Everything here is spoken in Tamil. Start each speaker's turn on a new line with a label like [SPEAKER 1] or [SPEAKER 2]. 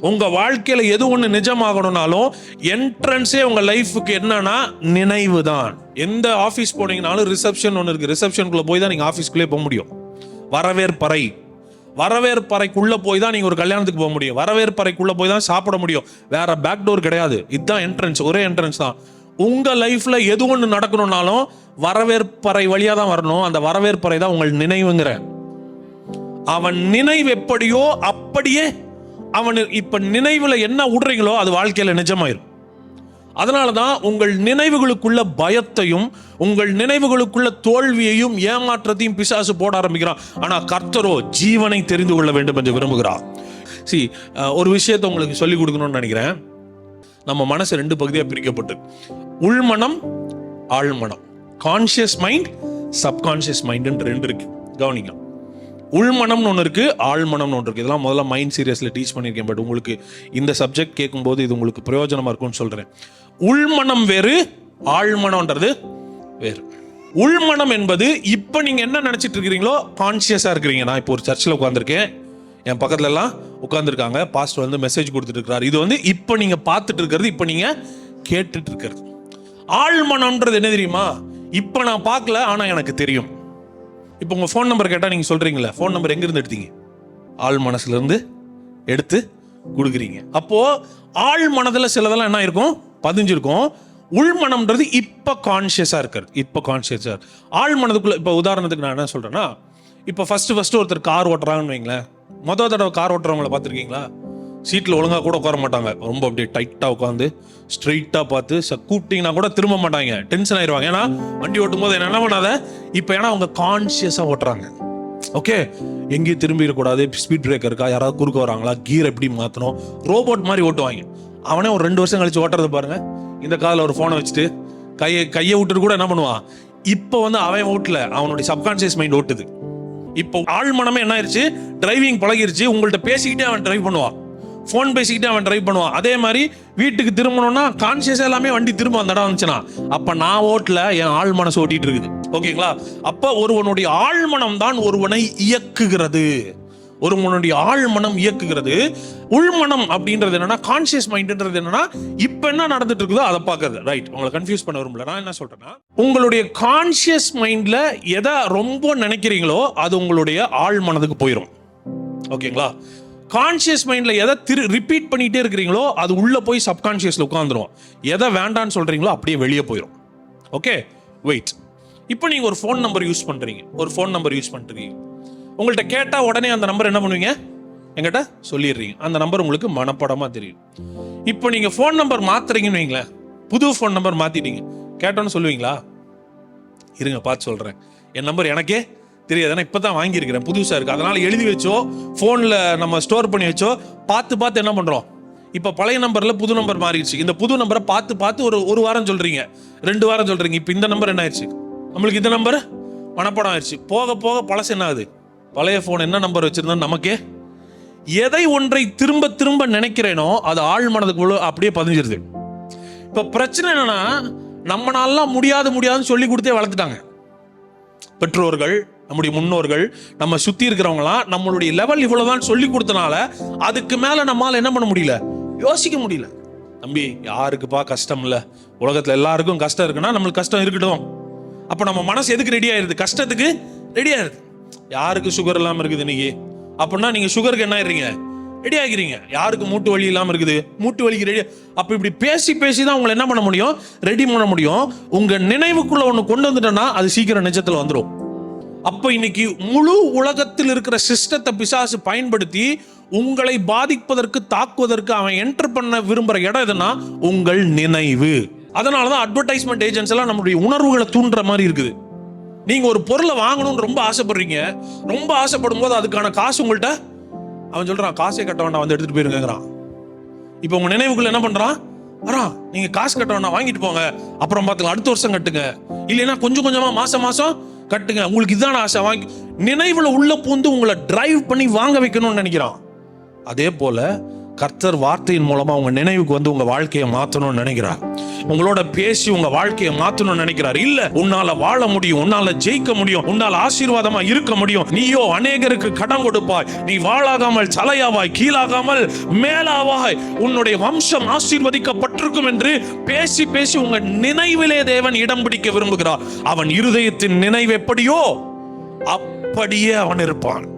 [SPEAKER 1] உங்கள் வாழ்க்கையில் எது ஒன்று நிஜமாகணும்னாலும் என்ட்ரன்ஸே உங்கள் லைஃபுக்கு என்னன்னா நினைவு தான். எந்த ஆஃபீஸ் போனீங்கனாலும் ரிசப்ஷன் ஒன்று இருக்குது ரிசப்ஷனுக்குள்ளே போய் தான் நீங்கள் ஆஃபீஸ்க்குள்ளே போக முடியும். வரவேற்பறை. வரவேற்பறைக்குள்ளே போய் தான் நீங்கள் ஒரு கல்யாணத்துக்கு போக முடியும். வரவேற்பறைக்குள்ளே போய் தான் சாப்பிட முடியும். வேற பேக் டோர் கிடையாது. இதுதான் என்ட்ரன்ஸ் ஒரே என்ட்ரன்ஸ் தான். உங்கள் லைஃப்பில் எது ஒன்று நடக்கணும்னாலும் வரவேற்பறை வழியாக தான் வரணும். அந்த வரவேற்பறை தான் உங்கள் நினைவுங்கிற. அவன் நினைவு எப்படியோ அப்படியே அவன் இப்ப நினைவுல என்ன விடுறீங்களோ அது வாழ்க்கையில நிஜமாயிரும். அதனால தான் உங்கள் நினைவுகளுக்குள்ள பயத்தையும் உங்கள் நினைவுகளுக்குள்ள தோல்வியையும் ஏமாற்றத்தையும் பிசாசு போட ஆரம்பிக்கிறான். ஆனா கர்த்தரோ ஜீவனை தெரிந்து கொள்ள வேண்டும் என்று விரும்புகிறார். சி ஒரு விஷயத்தை உங்களுக்கு சொல்லி கொடுக்கணும்னு நினைக்கிறேன். நம்ம மனசு ரெண்டு பகுதியாக பிரிக்கப்பட்டு. உள்மனம் ஆழ்மனம். கான்ஷியஸ் மைண்ட் சப்கான்ஷியஸ் மைண்டுன்னு ரெண்டு இருக்கு. கவனிக்கலாம். உள்மனம்னு ஒன்று இருக்குது ஆழ்மனம்னு ஒன்று இருக்குது இதெல்லாம் முதல்ல மைண்ட் சீரியஸில் டீச் பண்ணியிருக்கேன் பட் உங்களுக்கு இந்த சப்ஜெக்ட் கேட்கும்போது இது உங்களுக்கு பிரயோஜனமாக இருக்கும்னு சொல்கிறேன் உள்மனம் வேறு ஆழ்மனம்ன்றது வேறு. உள்மனம் என்பது இப்போ நீங்கள் என்ன நினச்சிட்டு இருக்கிறீங்களோ கான்சியஸாக இருக்கிறீங்க. நான் இப்போ ஒரு சர்ச்சில் உட்காந்துருக்கேன் என் பக்கத்துலலாம் உட்காந்துருக்காங்க பாஸ்டர் வந்து மெசேஜ் கொடுத்துட்டு இருக்கிறார். இது வந்து இப்போ நீங்கள் பார்த்துட்டு இருக்கிறது இப்போ நீங்கள் கேட்டுட்டு இருக்கிறது. ஆழ்மனம்ன்றது என்ன தெரியுமா? இப்போ நான் பார்க்கல ஆனால் எனக்கு தெரியும். இப்போ உங்கள் ஃபோன் நம்பர் கேட்டால் நீங்கள் சொல்கிறீங்களே ஃபோன் நம்பர் எங்கேருந்து எடுத்தீங்க? ஆள் மனசுலேருந்து எடுத்து கொடுக்குறீங்க. அப்போது ஆள் மனதில் சிலதெல்லாம் என்ன இருக்கும் பதிஞ்சிருக்கும். உள்மனம்ன்றது இப்போ கான்ஷியஸாக இருக்கிறது. இப்போ கான்ஷியஸாக ஆள் மனதுக்குள்ளே இப்போ உதாரணத்துக்கு நான் என்ன சொல்கிறேன்னா இப்போ ஃபஸ்ட்டு ஃபஸ்ட்டு ஒருத்தர் கார் ஓட்டுறாங்கன்னு வைங்களேன். மொதல் தடவை கார் ஓட்டுறவங்கள பார்த்துருக்கீங்களா? சீட்டில் ஒழுங்காக கூட உட்கார மாட்டாங்க. ரொம்ப அப்படியே டைட்டாக உட்காந்து ஸ்ட்ரைட்டாக பார்த்து ச- கூப்பிட்டீங்கன்னா கூட திரும்ப மாட்டாங்க. டென்ஷன் ஆயிடுவாங்க ஏன்னா வண்டி ஓட்டும் போது என்ன பண்ணாத? இப்போ ஏன்னா அவங்க கான்ஷியஸாக ஓட்டுறாங்க. ஓகே எங்கேயும் திரும்பிடக்கூடாது ஸ்பீட் பிரேக்கர் இருக்கா? யாராவது குறுக்க வராங்களா? கீர் எப்படி மாற்றணும் ரோபோட் மாதிரி ஓட்டுவாங்க. அவனே ஒரு ரெண்டு வருஷம் கழிச்சு ஓட்டுறது பாருங்க. இந்த காதில் ஒரு ஃபோனை வச்சுட்டு கையை கையை விட்டுட்டு கூட என்ன பண்ணுவான் இப்போ வந்து அவன் ஓட்டல. அவனுடைய சப்கான்சியஸ் மைண்ட் ஓட்டுது. இப்போ ஆள் மனமே என்ன ஆயிருச்சு? டிரைவிங் பழகிருச்சு. உங்கள்கிட்ட பேசிக்கிட்டே அவன் டிரைவ் பண்ணுவான் ஃபோன் பேசிக்கிட்டே அவன் ட்ரைவ் பண்ணுவான். அதே மாதிரி வீட்டுக்கு திரும்பணும்னா கான்சியஸ் எல்லாமே வண்டி திரும்ப அந்த இடம் வந்துச்சுன்னா அப்ப நான் ஓட்டல என் ஆள் மனசு ஓட்டிட்டு இருக்குது. ஓகேங்களா அப்ப ஒருவனுடைய ஆழ்மனம் தான் ஒருவனை இயக்குகிறது. ஒருவனுடைய ஆழ்மனம் இயக்குகிறது. உள்மனம் அப்படின்றது என்னன்னா கான்சியஸ் மைண்ட்ன்றது என்னன்னா இப்ப என்ன நடந்துட்டு இருக்குதோ அதை பார்க்கறது. ரைட் உங்களை கன்ஃபியூஸ் பண்ண விரும்பல. நான் என்ன சொல்றேன்னா உங்களுடைய கான்சியஸ் மைண்ட்ல எதை ரொம்ப நினைக்கிறீங்களோ அது உங்களுடைய ஆழ்மனதுக்கு போயிடும் ஓகேங்களா கான்ஷியஸ் மைண்டில் எதை திரு ரிப்பீட் பண்ணிகிட்டே இருக்கிறீங்களோ அது உள்ளே போய் சப்கான்ஷியஸில் உட்காந்துரும் எதை வேண்டான்னு சொல்கிறீங்களோ அப்படியே வெளியே போயிடும் ஓகே வெயிட் இப்போ நீங்கள் ஒரு ஃபோன் நம்பர் யூஸ் பண்ணுறீங்க ஒரு ஃபோன் நம்பர் யூஸ் பண்ணுறீங்க உங்கள்கிட்ட கேட்டால் உடனே அந்த நம்பர் என்ன பண்ணுவீங்க? எங்கிட்ட சொல்லிடுறீங்க. அந்த நம்பர் உங்களுக்கு மனப்படமாக தெரியும். இப்போ நீங்கள் ஃபோன் நம்பர் மாற்றுறீங்கன்னு வைங்களேன். புது ஃபோன் நம்பர் மாற்றிட்டீங்க கேட்டோன்னு சொல்லுவீங்களா? இருங்க பார்த்து சொல்கிறேன் என் நம்பர் எனக்கே தெரியாது. ஏன்னா இப்போ தான் வாங்கியிருக்கிறேன். புதுசாக இருக்குது அதனால் எழுதி வச்சோ ஃபோனில் நம்ம ஸ்டோர் பண்ணி வச்சோ பார்த்து பார்த்து என்ன பண்ணுறோம் இப்போ பழைய நம்பரில் புது நம்பர் மாறிடுச்சு. இந்த புது நம்பரை பார்த்து பார்த்து ஒரு ஒரு வாரம் சொல்கிறீங்க ரெண்டு வாரம் சொல்கிறீங்க இப்போ இந்த நம்பர் என்ன ஆயிடுச்சு? நம்மளுக்கு இந்த நம்பர் மனப்படம் ஆயிடுச்சு. போக போக பழசு என்ன ஆகுது? பழைய ஃபோன் என்ன நம்பர் வச்சுருந்தோம் நமக்கே எதை ஒன்றை திரும்ப திரும்ப நினைக்கிறேனோ அது ஆழ் மனதுக்குள்ள அப்படியே பதிஞ்சிருது. இப்போ பிரச்சனை என்னன்னா நம்மளாலாம் முடியாது முடியாதுன்னு சொல்லி கொடுத்தே வளர்த்துட்டாங்க. பெற்றோர்கள் நம்முடைய முன்னோர்கள் நம்ம சுத்தி இருக்கிறவங்களாம் நம்மளுடைய லெவல் இவ்வளவுதான் சொல்லி கொடுத்தனால அதுக்கு மேல நம்மால என்ன பண்ண முடியல? யோசிக்க முடியல. தம்பி யாருக்குப்பா கஷ்டம் இல்ல? உலகத்துல எல்லாருக்கும் கஷ்டம் இருக்குன்னா நம்மளுக்கு கஷ்டம் இருக்கட்டும். அப்ப நம்ம மனசு எதுக்கு ரெடி ஆயிருது? கஷ்டத்துக்கு ரெடி ஆயிருது. யாருக்கு சுகர் இல்லாம இருக்குது இன்னைக்கு? அப்படின்னா நீங்க சுகருக்கு என்ன ஆயிடுறீங்க? ரெடி ஆகிறீங்க யாருக்கு மூட்டு வலி இல்லாம இருக்குது? மூட்டு வலிக்கு ரெடி அப்ப இப்படி பேசி பேசி தான் உங்களை என்ன பண்ண முடியும்? ரெடி பண்ண முடியும். உங்க நினைவுக்குள்ள ஒண்ணு கொண்டு வந்துட்டோம்னா அது சீக்கிரம் நிஜத்துல வந்துடும் அப்போ இன்னைக்கு முழு உலகத்தில் இருக்கிற சிஸ்டத்தை பிசாசு பயன்படுத்தி உங்களை பாதிப்பதற்கு தாக்குவதற்கு அவன் என்டர் பண்ண விரும்புகிற இடம் எதுனா உங்கள் நினைவு. அதனாலதான் அட்வர்டைஸ்மெண்ட் ஏஜென்ட்ஸ் எல்லாம் நம்மளுடைய உணர்வுகளை தூண்டுற மாதிரி இருக்குது. நீங்க ஒரு பொருளை வாங்கணும்னு ரொம்ப ஆசைப்படுறீங்க. ரொம்ப ஆசைப்படும் போது அதுக்கான காசு உங்கள்கிட்ட அவன் சொல்றான் காசே கட்ட வேண்டாம் வந்து எடுத்துட்டு போயிருங்கிறான் இப்போ உங்க நினைவுக்குள்ள என்ன பண்றான்? வரா நீங்க காசு கட்ட வேண்டாம் வாங்கிட்டு போங்க. அப்புறம் பார்த்துக்கலாம் அடுத்த வருஷம் கட்டுங்க. இல்லைன்னா கொஞ்சம் கொஞ்சமா மாசம் மாசம் கட்டுங்க. உங்களுக்கு இதான ஆசை. வாங்கி நினைவுல உள்ள பூந்து உங்களை டிரைவ் பண்ணி வாங்க வைக்கணும்னு நினைக்கிறான். அதே போல கர்த்தர் வார்த்தையின் மூலமாக உங்கள் நினைவுக்கு வந்து உங்கள் வாழ்க்கையை மாற்றணும்னு நினைக்கிறார். உங்களோட பேசி உங்க வாழ்க்கையை மாற்றணும்னு நினைக்கிறார். இல்ல உன்னால வாழ முடியும் உன்னால ஜெயிக்க முடியும் உன்னால ஆசீர்வாதமா இருக்க முடியும். நீயோ அநேகருக்கு கடன் கொடுப்பாய். நீ வாழாகாமல் சலையாவாய் கீழாகாமல் மேலாவாய். உன்னுடைய வம்சம் ஆசீர்வதிக்கப்பட்டிருக்கும் என்று பேசி பேசி உங்க நினைவிலே தேவன் இடம் பிடிக்க விரும்புகிறார். அவன் இருதயத்தின் நினைவு எப்படியோ அப்படியே அவன் இருப்பான்.